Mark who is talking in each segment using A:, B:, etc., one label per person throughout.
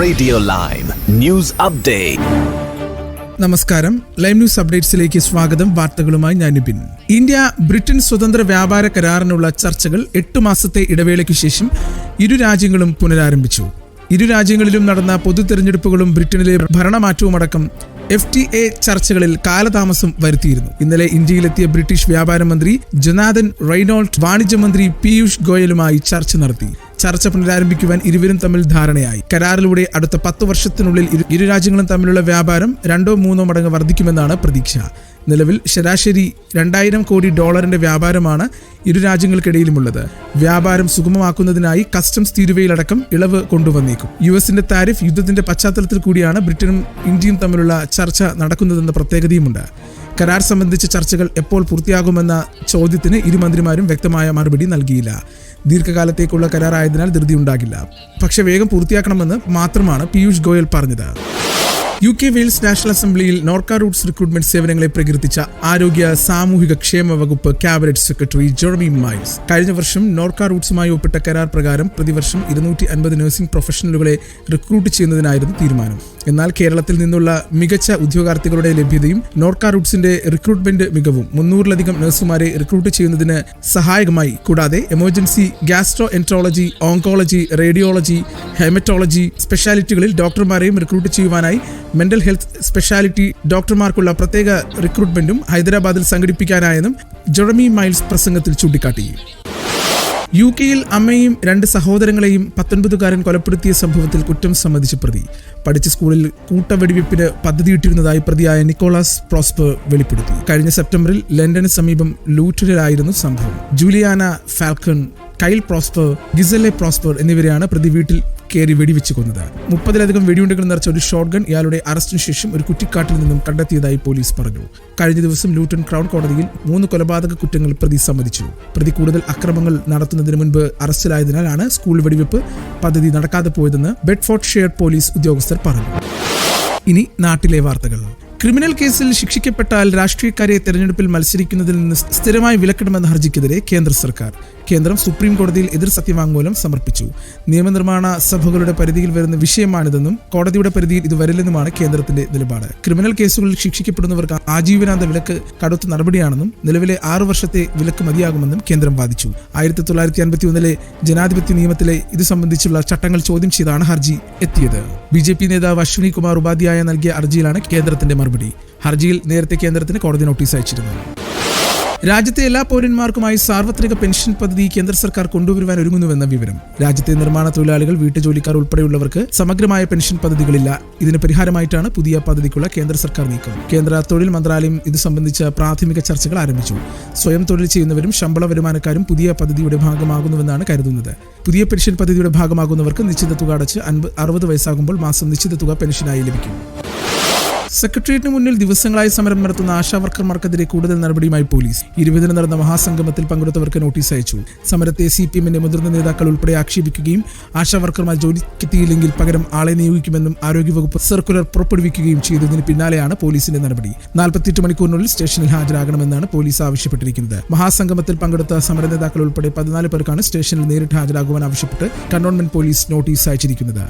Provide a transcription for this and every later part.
A: Radio Lime news.
B: നമസ്കാരം. Live news അപ്ഡേറ്റ്സിലേക്ക് സ്വാഗതം. വാർത്തകളുമായി ഞാൻ നിബിൻ ഇന്ത്യ ബ്രിട്ടൻ സ്വതന്ത്ര വ്യാപാര കരാറിനുള്ള ചർച്ചകൾ എട്ട് മാസത്തെ ഇടവേളയ്ക്ക് ശേഷം ഇരു രാജ്യങ്ങളും പുനരാരംഭിച്ചു. ഇരു രാജ്യങ്ങളിലും നടന്ന പൊതു തെരഞ്ഞെടുപ്പുകളും ബ്രിട്ടനിലെ ഭരണമാറ്റവുമടക്കം എഫ് ടി എ ചർച്ചകളിൽ കാലതാമസം വരുത്തിയിരുന്നു. ഇന്നലെ ഇന്ത്യയിലെത്തിയ ബ്രിട്ടീഷ് വ്യാപാര മന്ത്രി ജനാദൻ റൈനോൾട്ട് വാണിജ്യ മന്ത്രി പീയൂഷ് ഗോയലുമായി ചർച്ച നടത്തി. ചർച്ച പുനരാരംഭിക്കുവാൻ ഇരുവരും തമ്മിൽ ധാരണയായി. കരാറിലൂടെ അടുത്ത പത്ത് വർഷത്തിനുള്ളിൽ ഇരു- രാജ്യങ്ങളും തമ്മിലുള്ള വ്യാപാരം രണ്ടോ മൂന്നോ മടങ്ങ് വർദ്ധിക്കുമെന്നാണ് പ്രതീക്ഷ. നിലവിൽ ശരാശരി രണ്ടായിരം കോടി ഡോളറിന്റെ വ്യാപാരമാണ് ഇരു രാജ്യങ്ങൾക്കിടയിലുമുള്ളത്. വ്യാപാരം സുഗമമാക്കുന്നതിനായി കസ്റ്റംസ് തീരുവയിലടക്കം ഇളവ് കൊണ്ടുവന്നേക്കും. യു എസിന്റെ താരിഫ് യുദ്ധത്തിന്റെ പശ്ചാത്തലത്തിൽ കൂടിയാണ് ബ്രിട്ടനും ഇന്ത്യയും തമ്മിലുള്ള ചർച്ച നടക്കുന്നതെന്ന പ്രത്യേകതയുമുണ്ട്. കരാർ സംബന്ധിച്ച ചർച്ചകൾ എപ്പോൾ പൂർത്തിയാകുമെന്ന ചോദ്യത്തിന് ഇരുമന്ത്രിമാരും വ്യക്തമായ മറുപടി നൽകിയില്ല. ദീർഘകാലത്തേക്കുള്ള കരാറായതിനാൽ ധൃതിയുണ്ടാകില്ല. പക്ഷേ വേഗം പൂർത്തിയാക്കണമെന്ന് മാത്രമാണ് പീയൂഷ് ഗോയൽ പറഞ്ഞത്. യു കെ വെയിൽസ് നാഷണൽ അസംബ്ലിയിൽ നോർക്ക റൂട്ട്സ് റിക്രൂട്ട്മെന്റ് സേവനങ്ങളെ പ്രകീർത്തിച്ച ആരോഗ്യ സാമൂഹിക ക്ഷേമ വകുപ്പ് ക്യാബിനറ്റ് സെക്രട്ടറി ജെറമി മൈൽസ് കഴിഞ്ഞ വർഷം നോർക്ക റൂട്ട്സുമായി ഒപ്പിട്ട കരാർ പ്രകാരം പ്രതിവർഷം ഇരുന്നൂറ്റി അൻപത് നഴ്സിംഗ് പ്രൊഫഷണലുകളെ റിക്രൂട്ട് ചെയ്യുന്നതിനായിരുന്നു തീരുമാനം. എന്നാൽ കേരളത്തിൽ നിന്നുള്ള മികച്ച ഉദ്യോഗാർത്ഥികളുടെ ലഭ്യതയും നോർക്ക റൂട്ട്സിന്റെ റിക്രൂട്ട്മെന്റ് മികവും മുന്നൂറിലധികം നഴ്സുമാരെ റിക്രൂട്ട് ചെയ്യുന്നതിന് സഹായകമായി കൂടാതെ emergency gastro enterology oncology radiology haematology സ്പെഷ്യാലിറ്റികളിൽ ഡോക്ടർമാരെയും റിക്രൂട്ട് ചെയ്യുവാനായി മെന്റൽ ഹെൽത്ത് സ്പെഷ്യാലിറ്റി ഡോക്ടർമാർക്കുള്ള പ്രത്യേക റിക്രൂട്ട്മെന്റും ഹൈദരാബാദിൽ സംഘടിപ്പിക്കാനായെന്നും ജൊറമി മൈൽസ് പ്രസംഗത്തിൽ ചൂണ്ടിക്കാട്ടി. യു കെയിൽ അമ്മയും രണ്ട് സഹോദരങ്ങളെയും പത്തൊൻപതുകാരൻ കൊലപ്പെടുത്തിയ സംഭവത്തിൽ കുറ്റം സമ്മതിച്ച പ്രതി. പഠിച്ച സ്കൂളിൽ കൂട്ടവെടിവെപ്പിന് പദ്ധതിയിട്ടിരുന്നതായി പ്രതിയായ നിക്കോളാസ് പ്രോസ്പർ വെളിപ്പെടുത്തി. കഴിഞ്ഞ സെപ്റ്റംബറിൽ ലണ്ടന് സമീപം ലൂറ്ററിലായിരുന്നു സംഭവം. Juliana Falcon Kyle Prosper Giselle Prosper എന്നിവരെയാണ് പ്രതി വീട്ടിൽ കയറി വെടിവെച്ച് കൊന്നത് മുപ്പതിലധികം വെടിയുണ്ടകൾ നിറച്ച ഒരു ഷോട്ട് ഗൺ ഇയാളുടെ അറസ്റ്റിന് ശേഷം ഒരു കുറ്റിക്കാട്ടിൽ നിന്നും കണ്ടെത്തിയതായി പോലീസ് പറഞ്ഞു. കഴിഞ്ഞ ദിവസം ലൂട്ടൺ ക്രൗൺ കോടതിയിൽ മൂന്ന് കൊലപാതക കുറ്റങ്ങൾ പ്രതി സമ്മതിച്ചു. പ്രതി കൂടുതൽ അക്രമങ്ങൾ നടത്തുന്നതിന് മുൻപ് അറസ്റ്റിലായതിനാലാണ് സ്കൂൾ വെടിവെപ്പ് പദ്ധതി നടക്കാതെ പോയതെന്ന് ബെഡ്ഫോർട്ട് ഷെയർ പോലീസ് ഉദ്യോഗസ്ഥർ പറഞ്ഞു. ഇനി നാട്ടിലെ വാർത്തകൾ. ക്രിമിനൽ കേസിൽ ശിക്ഷിക്കപ്പെട്ടാൽ രാഷ്ട്രീയക്കാരെ തെരഞ്ഞെടുപ്പിൽ മത്സരിക്കുന്നതിൽ നിന്ന് സ്ഥിരമായി വിലക്കിടുമെന്ന ഹർജിക്കെതിരെ കേന്ദ്ര സർക്കാർ. കേന്ദ്രം സുപ്രീം കോടതിയിൽ എതിർ സത്യവാങ്മൂലം സമർപ്പിച്ചു. നിയമനിർമ്മാണ സഭകളുടെ പരിധിയിൽ വരുന്ന വിഷയമാണിതെന്നും കോടതിയുടെ പരിധിയിൽ ഇത് വരില്ലെന്നുമാണ് കേന്ദ്രത്തിന്റെ നിലപാട്. ക്രിമിനൽ കേസുകളിൽ ശിക്ഷിക്കപ്പെടുന്നവർക്ക് ആജീവനാന്ത വിലക്ക് കടുത്ത നടപടിയാണെന്നും നിലവിലെ ആറു വർഷത്തെ വിലക്ക് മതിയാകുമെന്നും കേന്ദ്രം വാദിച്ചു. ആയിരത്തി തൊള്ളായിരത്തി അൻപത്തി ഒന്നിലെ ജനാധിപത്യ നിയമത്തിലെ ഇത് സംബന്ധിച്ചുള്ള ചട്ടങ്ങൾ ചോദ്യം ചെയ്താണ് ഹർജി എത്തിയത്. ബി ജെ പി നേതാവ് അശ്വിനി കുമാർ ഉപാധ്യായ നൽകിയ ഹർജിയിലാണ് കേന്ദ്രത്തിന്റെ മറുപടി. ഹർജിയിൽ നേരത്തെ കേന്ദ്രത്തിന് കോടതി നോട്ടീസ് അയച്ചിരുന്നു. രാജ്യത്തെ എല്ലാ പൗരന്മാർക്കുമായി സാർവത്രിക പെൻഷൻ പദ്ധതി കേന്ദ്ര സർക്കാർ കൊണ്ടുവരുവാൻ ഒരുങ്ങുന്നുവെന്ന വിവരം. രാജ്യത്തെ നിർമ്മാണ തൊഴിലാളികൾ വീട്ടുജോലിക്കാർ ഉൾപ്പെടെയുള്ളവർക്ക് സമഗ്രമായ പെൻഷൻ പദ്ധതികളില്ല. ഇതിന് പരിഹാരമായിട്ടാണ് പുതിയ പദ്ധതിക്കുള്ള കേന്ദ്ര സർക്കാർ നീക്കം. കേന്ദ്ര തൊഴിൽ മന്ത്രാലയം ഇത് സംബന്ധിച്ച പ്രാഥമിക ചർച്ചകൾ ആരംഭിച്ചു. സ്വയം തൊഴിൽ ചെയ്യുന്നവരും ശമ്പള വരുമാനക്കാരും പുതിയ പദ്ധതിയുടെ ഭാഗമാകുന്നുവെന്നാണ് കരുതുന്നത്. പുതിയ പെൻഷൻ പദ്ധതിയുടെ ഭാഗമാകുന്നവർക്ക് നിശ്ചിത തുക അടച്ച് അറുപത് വയസ്സാകുമ്പോൾ മാസം നിശ്ചിത തുക പെൻഷനായി ലഭിക്കും. സെക്രട്ടേറിയറ്റിന് മുന്നിൽ ദിവസങ്ങളായി സമരം നടത്തുന്ന ആശാവർക്കർമാർക്കെതിരെ കൂടുതൽ നടപടിയുമായി പോലീസ്. ഇരുപതിന് നടന്ന മഹാസംഗമത്തിൽ പങ്കെടുത്തവർക്ക് നോട്ടീസ് അയച്ചു. സമരത്തെ സി പി എമ്മിന്റെ മുതിർന്ന നേതാക്കൾ ഉൾപ്പെടെ ആക്ഷേപിക്കുകയും ആശാവർക്കർമാർ ജോലിക്കെത്തിയില്ലെങ്കിൽ പകരം ആളെ നിയോഗിക്കുമെന്നും ആരോഗ്യവകുപ്പ് സർക്കുലർ പുറപ്പെടുവിക്കുകയും ചെയ്തതിന് പിന്നാലെയാണ് പോലീസിന്റെ നടപടി. നാൽപ്പത്തിയെട്ട് മണിക്കൂറിനുള്ളിൽ സ്റ്റേഷനിൽ ഹാജരാകണമെന്നാണ് പോലീസ് ആവശ്യപ്പെട്ടിരിക്കുന്നത്. മഹാസംഗമത്തിൽ പങ്കെടുത്ത സമര നേതാക്കൾ ഉൾപ്പെടെ പതിനാല് പേർക്കാണ് സ്റ്റേഷനിൽ നേരിട്ട് ഹാജരാകുവാൻ ആവശ്യപ്പെട്ട് കണ്ടോൺമെന്റ് പോലീസ് നോട്ടീസ് അയച്ചിരിക്കുന്നത്.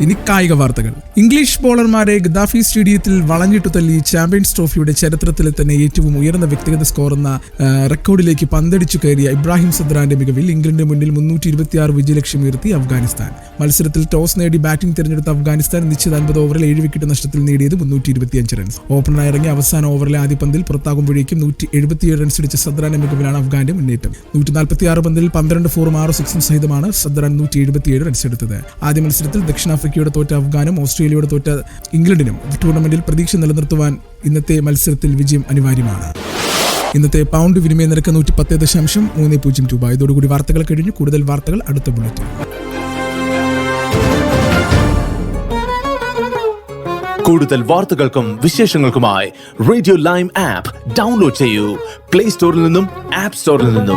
B: ഇനി കായിക വാർത്തകൾ. ഇംഗ്ലീഷ് ബോളർമാരെ ഗദാഫി സ്റ്റേഡിയത്തിൽ വളഞ്ഞിട്ടു തല്ലി ചാമ്പ്യൻസ് ട്രോഫിയുടെ ചരിത്രത്തിലെ തന്നെ ഏറ്റവും ഉയർന്ന വ്യക്തിഗത സ്കോർ എന്ന റെക്കോർഡിലേക്ക് പന്തടിച്ചു കയറിയ ഇബ്രാഹിം സദ്രാന്റെ മികവിൽ ഇംഗ്ലണ്ടിന് മുന്നിൽ മുന്നൂറ്റി ഇരുപത്തിയാറ് വിജയലക്ഷ്യം ഉയർത്തി അഫ്ഗാനിസ്ഥാൻ. മത്സരത്തിൽ ടോസ് നേടി ബാറ്റിംഗ് തിരഞ്ഞെടുത്ത അഫ്ഗാനിസ്ഥാൻ നിശ്ചിത അൻപത് ഓവറിൽ ഏഴ് വിക്കറ്റ് നഷ്ടത്തിൽ നേടിയത് മുന്നൂറ്റി ഇരുപത്തിയഞ്ച് റൺസ് ഓപ്പണറായി ഇറങ്ങിയ അവസാന ഓവറിലെ ആദ്യ പന്തിൽ പുറത്താകുമ്പോഴേക്കും നൂറ്റി എഴുപത്തിയേഴ് റൺസ് അടിച്ച സദ്രാന്റെ മികവിലാണ് അഫ്ഗാന്റെ മുന്നേറ്റം. നൂറ്റി നാൽപ്പത്തിയാറ് പന്തിൽ പന്ത്രണ്ട് ഫോറും ആറ് സിക്സും സഹിതമാണ് സദ്രാൻ നൂറ്റി എഴുപത്തിയേഴ് റൺസ് എടുത്തത്. ആദ്യ മത്സരത്തിൽ ദക്ഷിണാഫ്രിക്കയുടെ തോറ്റ അഫ്ഗാനും ഓസ്ട്രേലിയയുടെ തോറ്റ ഇംഗ്ലണ്ടിനും ടൂർണമെന്റിൽ പ്രതീക്ഷ നിലനിർത്തുവാൻ ഇന്നത്തെ മത്സരത്തിൽ വിജയം അനിവാര്യമാണ്. ഇന്നത്തെ പൗണ്ട് വിനിമയ നിരക്ക് നൂറ്റി പത്ത് ദശാംശം മൂന്ന് പൂജ്യം രൂപ. ഇതോടുകൂടി വാർത്തകൾ കഴിഞ്ഞു. കൂടുതൽ വാർത്തകൾ അടുത്ത ബുള്ളറ്റിൻ
A: കൂടുതൽ വാർത്തകൾക്കും വിശേഷങ്ങൾക്കുമായി റേഡിയോ ലൈം ആപ്പ് ഡൗൺലോഡ് ചെയ്യൂ. പ്ലേ സ്റ്റോറിൽ നിന്നും ആപ്പ് സ്റ്റോറിൽ നിന്നും.